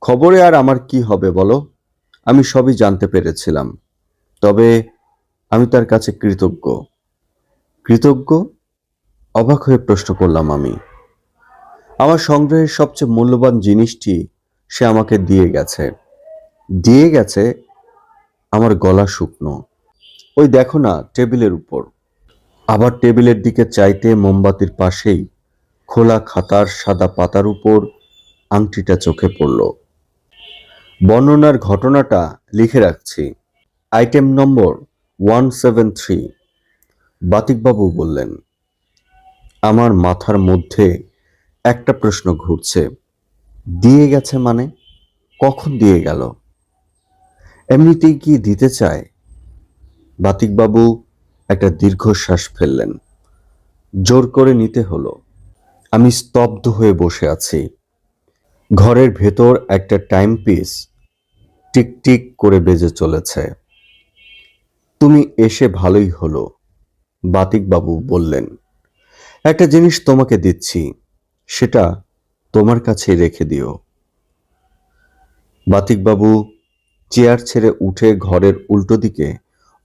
খবরে আর আমার কি হবে বলো? আমি সবই জানতে পেরেছিলাম। তবে আমি তার কাছে কৃতজ্ঞ। কৃতজ্ঞ? অবাক হয়ে প্রশ্ন করলাম আমি। আমার সংগ্রহের সবচেয়ে মূল্যবান জিনিসটি সে আমাকে দিয়ে গেছে। দিয়ে গেছে আমার গলা শুকনো। ওই দেখো না, টেবিলের উপর। আবার টেবিলের দিকে চাইতে মোমবাতির পাশেই খোলা খাতার সাদা পাতার উপর আংটিটা চোখে পড়ল। বর্ণনার ঘটনাটা লিখে রাখছি। Item number one seven three বাতিকবাবু বললেন, আমার মাথার মধ্যে একটা প্রশ্ন ঘুরছে। দিয়ে গেছে মানে? কখন দিয়ে গেল? এমনিতেই কি দিতে চায়? বাতিকবাবু একটা দীর্ঘশ্বাস ফেললেন। জোর করে নিতে হলো। আমি স্তব্ধ হয়ে বসে আছি। ঘরের ভেতর একটা টাইম পিস টিকটিক করে বেজে চলেছে। তুমি এসে ভালোই হলো, বাতিকবাবু বললেন। একটা জিনিস তোমাকে দিচ্ছি, সেটা তোমার কাছেই রেখে দিও। বাতিকবাবু চেয়ার ছেড়ে উঠে ঘরের উল্টো দিকে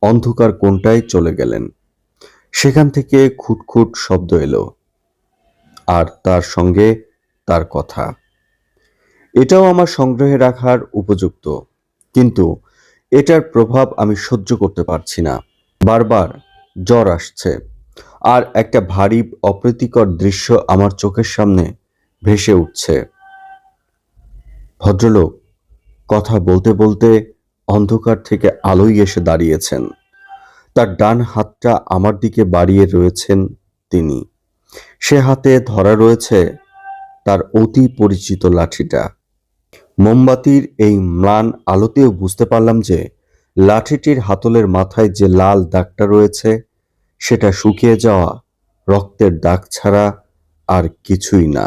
অন্ধকার কোণটায় চলে গেলেন। সেখান থেকে খুটখুট শব্দ এলো, আর তার সঙ্গে তার কথা। এটাও আমার সংগ্রহে রাখার উপযুক্ত। কিন্তু এটার প্রভাব আমি সহ্য করতে পারছি না। বারবার জ্বর আসছে। আর একটা ভারী অপ্রীতিকর দৃশ্য আমার চোখের সামনে ভেসে উঠছে। ভদ্রলোক কথা বলতে বলতে অন্ধকার থেকে আলোয় এসে দাঁড়িয়েছেন। তার ডান হাতটা আমার দিকে বাড়িয়ে রয়েছেন তিনি। সে হাতে ধরা রয়েছে তার অতি পরিচিত লাঠিটা। মোমবাতির এই ম্লান আলোতেও বুঝতে পারলাম যে লাঠিটির হাতলের মাথায় যে লাল দাগটা রয়েছে, সেটা শুকিয়ে যাওয়া রক্তের দাগ ছাড়া আর কিছুই না।